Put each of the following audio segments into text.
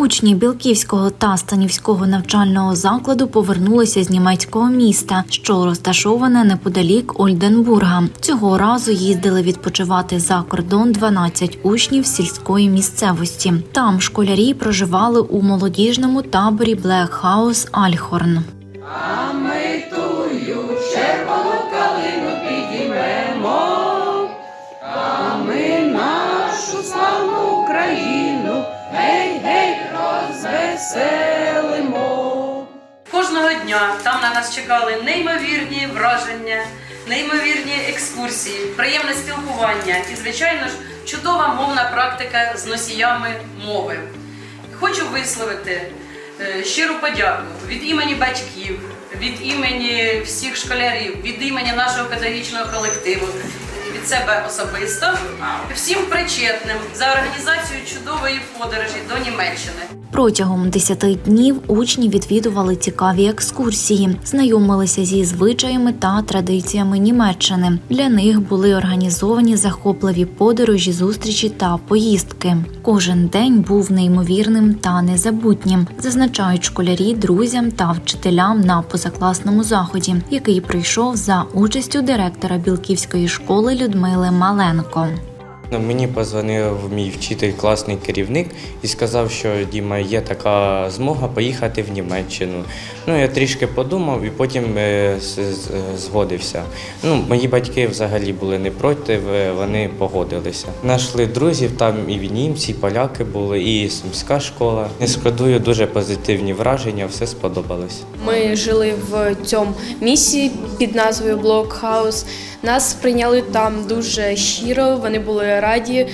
Учні Білківського та Станівського навчального закладу повернулися з німецького міста, що розташоване неподалік Ольденбурга. Цього разу їздили відпочивати за кордон 12 учнів сільської місцевості. Там школярі проживали у молодіжному таборі House Альхорн. А ми тую червону розвеселимо. Кожного дня там на нас чекали неймовірні враження, неймовірні екскурсії, приємне спілкування і, звичайно ж, чудова мовна практика з носіями мови. Хочу висловити е, щиру подяку від імені батьків, від імені всіх школярів, від імені нашого педагогічного колективу, від себе особисто, всім причетним за організацію чудової подорожі до Німеччини. Протягом 10 днів учні відвідували цікаві екскурсії, знайомилися зі звичаями та традиціями Німеччини. Для них були організовані захопливі подорожі, зустрічі та поїздки. Кожен день був неймовірним та незабутнім, зазначають школярі друзям та вчителям на позакласному заході, який прийшов за участю директора Білківської школи Людмили Маленко. Ну, Мені позвонив мій вчитель, класний керівник, і сказав, що Діма, є така змога поїхати в Німеччину. Ну, я трішки подумав і потім е, згодився. Ну, мої батьки взагалі були не проти, вони погодилися. Нашли друзів, там і німці, і поляки були, і сумська школа. Не шкодую, дуже позитивні враження, все сподобалось. Ми жили в цьому місці під назвою Блокхаус. Нас прийняли там дуже щиро, вони були раді.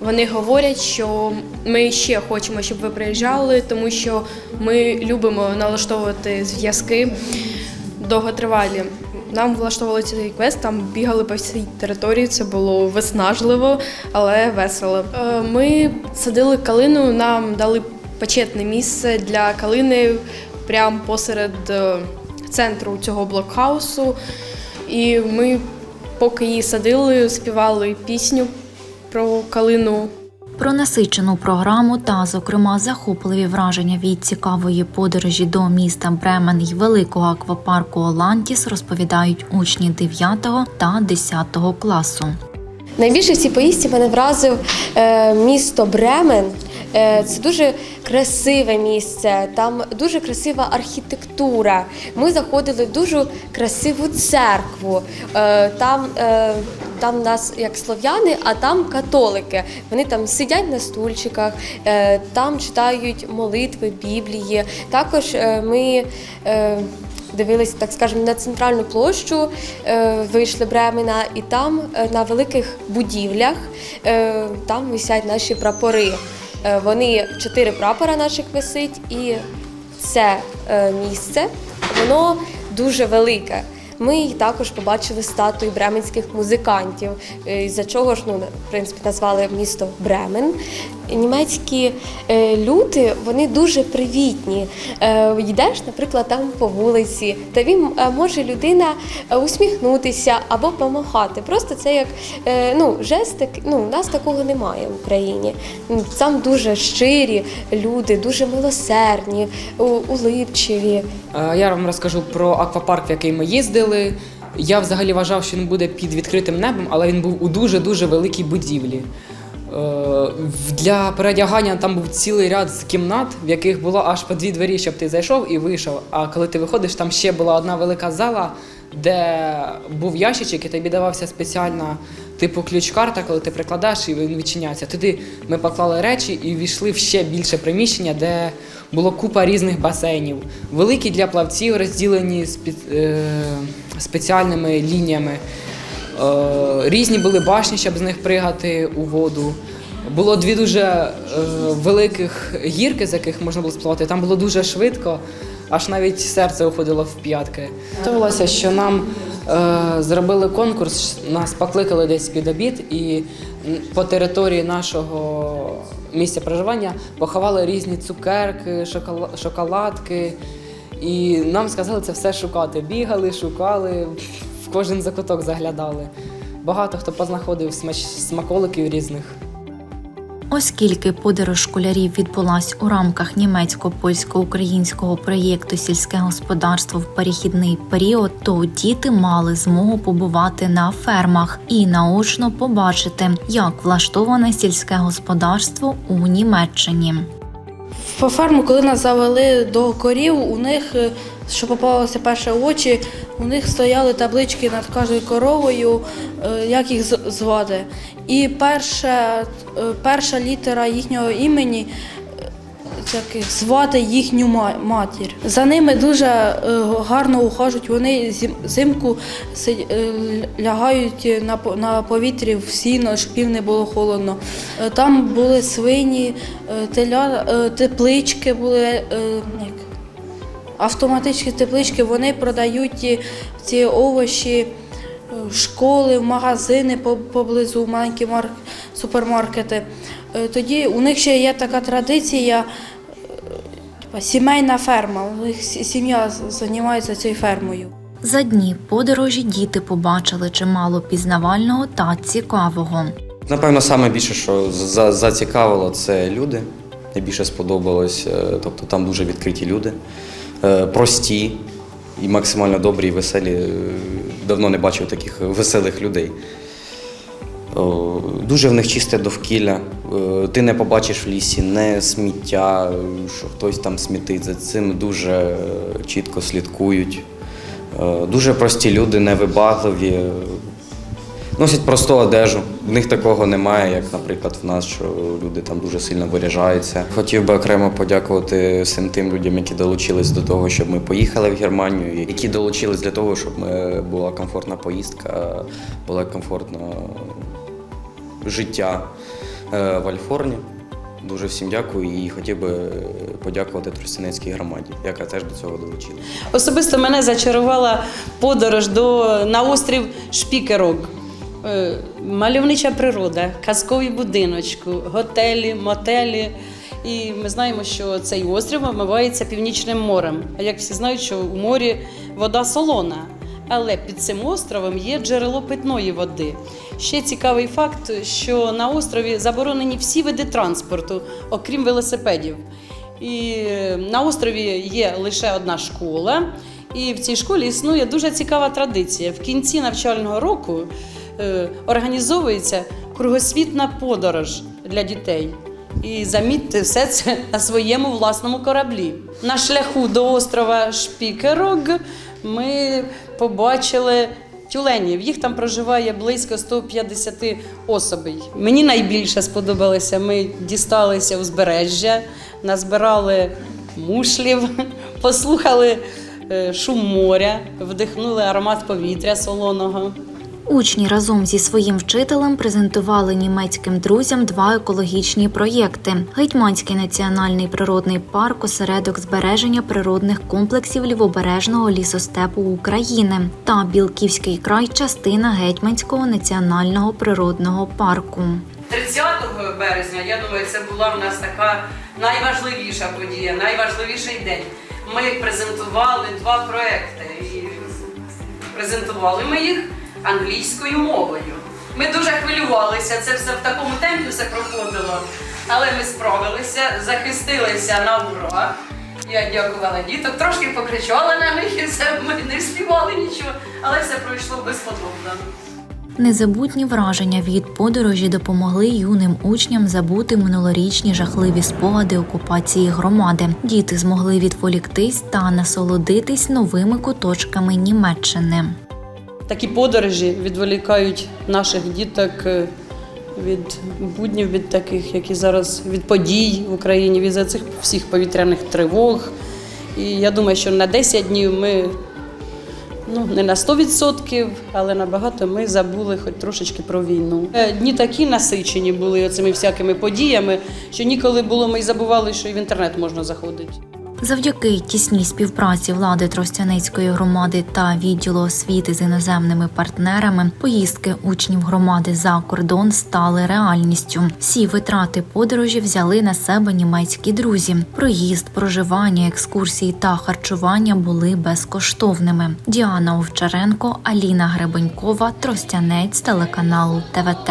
Вони говорять, що ми ще хочемо, щоб ви приїжджали, тому що ми любимо налаштовувати зв'язки довготривалі. Нам влаштовували цей квест, там бігали по всій території. Це було виснажливо, але весело. Е, Ми садили калину, нам дали почетне місце для калини прямо посеред е, центру цього блокхаусу. І ми, поки її садили, співали пісню про калину. Про насичену програму та, зокрема, захопливі враження від цікавої подорожі до міста Бремен й великого аквапарку Олантіс розповідають учні 9 та 10 класу. Найбільше в цій поїздці мене вразив е, місто Бремен. Е, Це дуже красиве місце, там дуже красива архітектура. Ми заходили в дуже красиву церкву. Е, Там, е, там нас як слов'яни, а там католики. Вони там сидять на стульчиках, там читають молитви, біблії. Також ми. Дивилися, так скажемо, на центральну площу, вийшли Бремена, і там на великих будівлях там висять наші прапори. Е, Вони чотири прапора наших висить, і це е, місце воно дуже велике. Ми також побачили статуї бременських музикантів, е, за чого ж ну в принципі назвали місто Бремен. Німецькі е, люди вони дуже привітні. Е, Йдеш, наприклад, там по вулиці, та він е, може людина усміхнутися або помахати. Просто це як ну, жест, ну, у нас такого немає в Україні. Там дуже щирі люди, дуже милосердні, улипчиві. Я вам розкажу про аквапарк, в який ми їздили. Я взагалі вважав, що він буде під відкритим небом, але він був у дуже-дуже великій будівлі. Е, Для передягання там був цілий ряд з кімнат, в яких було аж по дві двері, щоб ти зайшов і вийшов. А коли ти виходиш, там ще була одна велика зала, де був ящичок, і тобі давався спеціальна типу ключ-карта, коли ти прикладаєш і він відчиняється. Туди ми поклали речі і війшли в ще більше приміщення, де було купа різних басейнів. Великі для плавців, розділені спе- е, спеціальними лініями. Е, Різні були башні, щоб з них пригати у воду. Було дві дуже е, великих гірки, з яких можна було спливати. Там було дуже швидко, аж навіть серце уходило в п'ятки. Виявилося, що нам е, зробили конкурс, нас покликали десь під обід, і по території нашого місця проживання поховали різні цукерки, шокола- шоколадки. І нам сказали це все шукати. Бігали, шукали, в кожен закуток заглядали. Багато хто познаходив смач- смаколиків різних. Оскільки подорож школярів відбулась у рамках німецько-польсько-українського проєкту Сільське господарство в перехідний період, то діти мали змогу побувати на фермах і наочно побачити, як влаштоване сільське господарство у Німеччині. По ферму, коли нас завели до корів, у них, е, що попалося перше очі, у них стояли таблички над кожною коровою, е, як їх звати. І перша, е, перша літера їхнього імені як їх, звати їхню матір. За ними дуже е, гарно ухажують. Вони взимку е, лягають на, повітрі в сіно, щоб їм не було холодно. Е, Там були свині, теля, теплички були. Автоматичні теплички вони продають ці овочі в школи, в магазини по- поблизу, маленькі супермаркети. Тоді у них ще є така традиція, сімейна ферма. У них сім'я займається цією фермою. За дні подорожі діти побачили чимало пізнавального та цікавого. Напевно, саме більше, що за- зацікавило, це люди. Найбільше сподобалось. е, Тобто там дуже відкриті люди, е, прості і максимально добрі і веселі. Е, Давно не бачив таких веселих людей. Дуже в них чисте довкілля. Е, Ти не побачиш в лісі не сміття, що хтось там смітить. За цим дуже е, чітко слідкують. Е, Дуже прості люди, невибагливі. Носять просту одежу. В них такого немає, як, наприклад, в нас, що люди там дуже сильно виряжаються. Хотів би окремо подякувати всім тим людям, які долучились до того, щоб ми поїхали в Германію, які долучились для того, щоб була комфортна поїздка, було комфортне життя в Альфорні. Дуже всім дякую і хотів би подякувати Тростянецькій громаді, яка теж до цього долучилась. Особисто мене зачарувала подорож до, на острів Шпікерок. Е, Мальовнича природа, казкові будиночки, готелі, мотелі. І ми знаємо, що цей острів омивається північним морем. А як всі знають, що у морі вода солона. Але під цим островом є джерело питної води. Ще цікавий факт, що на острові заборонені всі види транспорту, окрім велосипедів. І на острові є лише одна школа, і в цій школі існує дуже цікава традиція. В кінці навчального року е, організовується кругосвітна подорож для дітей. І замітьте все це на своєму власному кораблі. На шляху до острова Шпікерог ми побачили тюленів. Їх там проживає близько 150 особей. Мені найбільше сподобалося. Ми дісталися узбережжя, назбирали мушлів, послухали е, шум моря, вдихнули аромат повітря солоного. Учні разом зі своїм вчителем презентували німецьким друзям два екологічні проєкти: Гетьманський національний природний парк, осередок збереження природних комплексів лівобережного лісостепу України та Білківський край, частина Гетьманського національного природного парку. 30 березня, я думаю, це була в нас така найважливіша подія, найважливіший день. Ми презентували два проекти і презентували ми їх англійською мовою. Ми дуже хвилювалися, це все в такому темпі все проходило. Але ми справилися, захистилися на ура. Я дякувала діток, трошки покричала на них і все, ми не співали нічого, але все пройшло безподобно. Незабутні враження від подорожі допомогли юним учням забути минулорічні жахливі спогади окупації громади. Діти змогли відволіктись та насолодитись новими куточками Німеччини. Такі подорожі відволікають наших діток е, від буднів, від таких, які зараз від подій в Україні, від цих всіх повітряних тривог. І я думаю, що на 10 днів ми ну, не на 100%, але набагато ми забули хоч трошечки про війну. Е, Дні такі насичені були цими всякими подіями, що ніколи було, ми й забували, що і в інтернет можна заходити. Завдяки тісній співпраці влади Тростянецької громади та відділу освіти з іноземними партнерами поїздки учнів громади за кордон стали реальністю. Всі витрати подорожі взяли на себе німецькі друзі. Проїзд, проживання, екскурсії та харчування були безкоштовними. Діана Овчаренко, Аліна Гребенькова, Тростянець, телеканал ТВТ.